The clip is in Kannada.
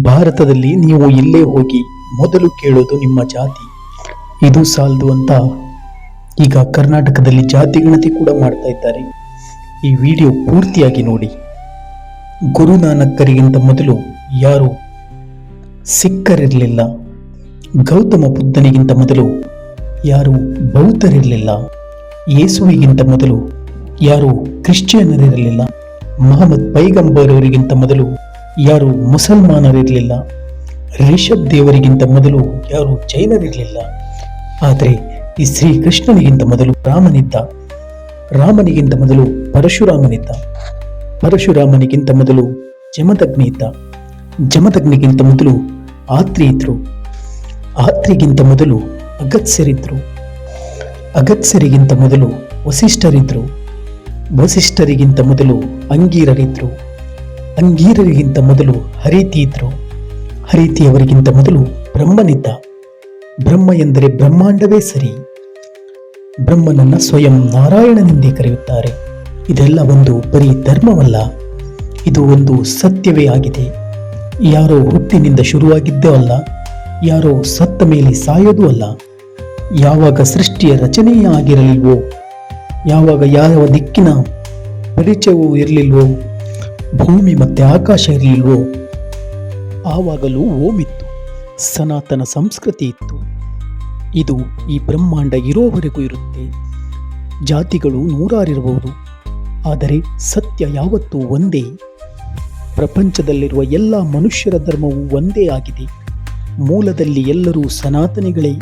ಭಾರತದಲ್ಲಿ ನೀವು ಇಲ್ಲೇ ಹೋಗಿ ಮೊದಲು ಕೇಳೋದು ನಿಮ್ಮ ಜಾತಿ. ಇದು ಸಾಲದು ಅಂತ ಈಗ ಕರ್ನಾಟಕದಲ್ಲಿ ಜಾತಿ ಗಣತಿ ಕೂಡ ಮಾಡ್ತಾ ಇದ್ದಾರೆ. ಈ ವಿಡಿಯೋ ಪೂರ್ತಿಯಾಗಿ ನೋಡಿ. ಗುರುನಾನಕ್ಕರಿಗಿಂತ ಮೊದಲು ಯಾರು ಸಿಖ್ಖರಿರಲಿಲ್ಲ ಗೌತಮ ಬುದ್ಧನಿಗಿಂತ ಮೊದಲು ಯಾರು ಬೌದ್ಧರಿರಲಿಲ್ಲ? ಯೇಸುವಿಗಿಂತ ಮೊದಲು ಯಾರು ಕ್ರಿಶ್ಚಿಯನ್ನರಿರಲಿಲ್ಲ? ಮಹಮ್ಮದ್ ಪೈಗಂಬರ್ ಅವರಿಗಿಂತ ಮೊದಲು ಯಾರು ಮುಸಲ್ಮಾನರಿರಲಿಲ್ಲ, ರಿಷಬ್ ದೇವರಿಗಿಂತ ಮೊದಲು ಯಾರು ಜೈನರಿರಲಿಲ್ಲ. ಆದರೆ ಈ ಶ್ರೀಕೃಷ್ಣನಿಗಿಂತ ಮೊದಲು ರಾಮನಿದ್ದ. ರಾಮನಿಗಿಂತ ಮೊದಲು ಪರಶುರಾಮನಿದ್ದ. ಪರಶುರಾಮನಿಗಿಂತ ಮೊದಲು ಜಮದಗ್ನಿ ಇದ್ದ. ಜಮದಗ್ನಿಗಿಂತ ಮೊದಲು ಆತ್ರಿ ಇದ್ರು. ಆತ್ರಿಗಿಂತ ಮೊದಲು ಅಗತ್ಸ್ಯರಿದ್ರು ಅಗತ್ಸ್ಯರಿಗಿಂತ ಮೊದಲು ವಸಿಷ್ಠರಿದ್ರು. ವಸಿಷ್ಠರಿಗಿಂತ ಮೊದಲು ಅಂಗೀರರಿದ್ರು. ಅಂಗೀರರಿಗಿಂತ ಮೊದಲು ಹರೀತಿ ಇದ್ರು ಹರಿತಿಯವರಿಗಿಂತ ಮೊದಲು ಬ್ರಹ್ಮನಿದ್ದ. ಬ್ರಹ್ಮ ಎಂದರೆ ಬ್ರಹ್ಮಾಂಡವೇ ಸರಿ. ಬ್ರಹ್ಮನನ್ನ ಸ್ವಯಂ ನಾರಾಯಣನೆಂದೇ ಕರೆಯುತ್ತಾರೆ. ಇದೆಲ್ಲ ಒಂದು ಬರೀ ಧರ್ಮವಲ್ಲ. ಇದು ಒಂದು ಸತ್ಯವೇ ಆಗಿದೆ. ಯಾರೋ ಹುಟ್ಟಿನಿಂದ ಶುರುವಾಗಿದ್ದೋ ಅಲ್ಲ, ಯಾರೋ ಸತ್ತ ಮೇಲೆ ಸಾಯೋದೂ ಅಲ್ಲ. ಯಾವಾಗ ಸೃಷ್ಟಿಯ ರಚನೆಯೇ ಆಗಿರಲಿಲ್ವೋ, ಯಾವಾಗ ಯಾವ ದಿಕ್ಕಿನ ಪರಿಚಯವೂ ಇರಲಿಲ್ವೋ ಭೂಮಿ ಮತ್ತೆ ಆಕಾಶ ಇರಲಿಲ್ವೋ? ಆವಾಗಲೂ ಓಮಿತ್ತು. ಸನಾತನ ಸಂಸ್ಕೃತಿ ಇತ್ತು. ಇದು ಈ ಬ್ರಹ್ಮಾಂಡ ಇರೋವರೆಗೂ ಇರುತ್ತೆ. ಜಾತಿಗಳು ನೂರಾರಿರಬಹುದು. ಆದರೆ ಸತ್ಯ ಯಾವತ್ತೂ ಒಂದೇ. ಪ್ರಪಂಚದಲ್ಲಿರುವ ಎಲ್ಲ ಮನುಷ್ಯರ ಧರ್ಮವು ಒಂದೇ ಆಗಿದೆ. ಮೂಲದಲ್ಲಿ ಎಲ್ಲರೂ ಸನಾತನಿಗಳೇ.